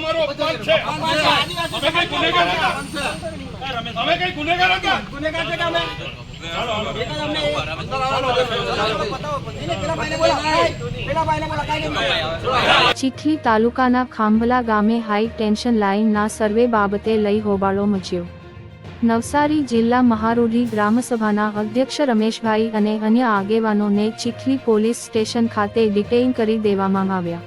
અમારો અપમાન છે. અમે કઈ ગુનેગાર હતા? અમે કઈ ગુનેગાર હતા? ચીખલી તાલુકાના ખાંભલા ગામે હાઈ ટેન્શન લાઇનના સર્વે બાબતે લઈ હોબાળો મચ્યો. નવસારી જિલ્લા મહારૂઢી ગ્રામસભાના અધ્યક્ષ રમેશભાઈ અને અન્ય આગેવાનોને ચીખલી પોલીસ સ્ટેશન ખાતે ડિટેઇન કરી દેવામાં આવ્યા.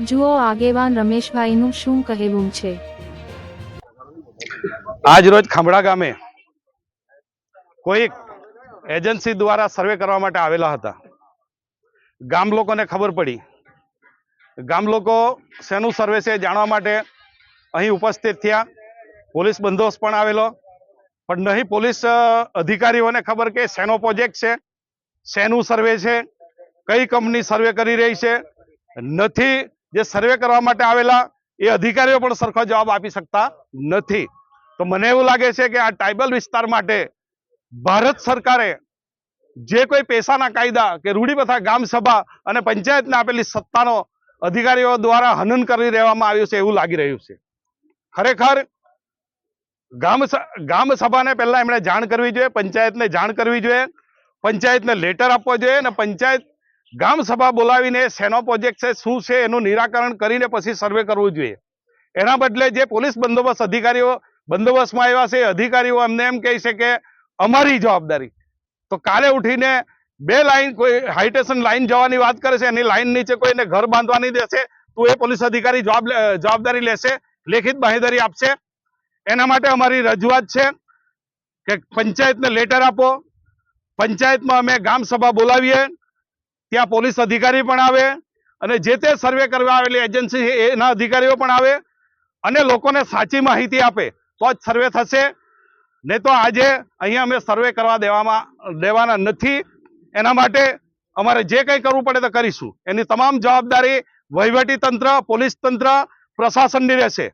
જુઓ આગેવાન રમેશભાઈનું શું કહેવું છે. આજ રોજ ખાંભડા ગામે કોઈ એજન્સી દ્વારા સર્વે કરવા માટે આવેલા હતા. ગામ લોકોને ખબર પડી. ગામ લોકો શેનું સર્વે છે જાણવા માટે અહીં ઉપસ્થિત થયા. પોલીસ બંદોબસ્ત પણ આવેલો. પણ નહીં, પોલીસ અધિકારીઓને ખબર કે શેનો પ્રોજેક્ટ છે, શેનું સર્વે છે, કઈ કંપની સર્વે કરી રહી છે. નથી જે સર્વે કરવા માટે આવેલા, એ અધિકારીઓ પણ સરખો જવાબ આપી શકતા નથી. તો મને એવું લાગે છે કે આ ટ્રાઇબલ વિસ્તાર માટે ભારત સરકારે જે કોઈ પૈસાના કાયદા કે રૂઢિપ્રથા ગામ સભા અને પંચાયતને આપેલી સત્તાનો અધિકારીઓ દ્વારા હનન કરી દેવામાં આવ્યું છે એવું લાગી રહ્યું છે. ખરેખર, ગામ ગામ સભાને પહેલા એમણે જાણ કરવી જોઈએ, પંચાયતને જાણ કરવી જોઈએ, પંચાયતને લેટર આપવો જોઈએ અને પંચાયત ગામ સભા બોલાવીને શેનો પ્રોજેક્ટ છે, શું છે, એનું નિરાકરણ કરીને પછી સર્વે કરવું જોઈએ. એના બદલે જે પોલીસ બંદોબસ્ત અધિકારીઓ બંદોબસ્તમાં આવ્યા છે અધિકારીઓ અમને એમ કહે છે કે, અમારી જવાબદારી. તો કાલે ઉઠીને બે લાઈન કોઈ હાઈટેશન લાઈન જવાની વાત કરે છે, એની લાઈન નીચે કોઈને ઘર બાંધવાની દેશે, તો એ પોલીસ અધિકારી જવાબ જવાબદારી લેશે, લેખિત બાંહેધરી આપશે. એના માટે અમારી રજૂઆત છે કે પંચાયતને લેટર આપો. પંચાયતમાં અમે ગામ સભા બોલાવીએ. ત્યાં પોલીસ અધિકારી પણ આવે અને જે તે સર્વે કરવા આવેલી એજન્સી છે, એના અધિકારીઓ પણ આવે અને લોકોને સાચી માહિતી આપે, તો જ સર્વે થશે. નહીં તો આજે અહીંયા અમે સર્વે કરવા દેવામાં, દેવાના નથી. એના માટે અમારે જે કંઈ કરવું પડે તો કરીશું. એની તમામ જવાબદારી વહીવટી તંત્ર, પોલીસ તંત્ર, પ્રશાસનની રહેશે.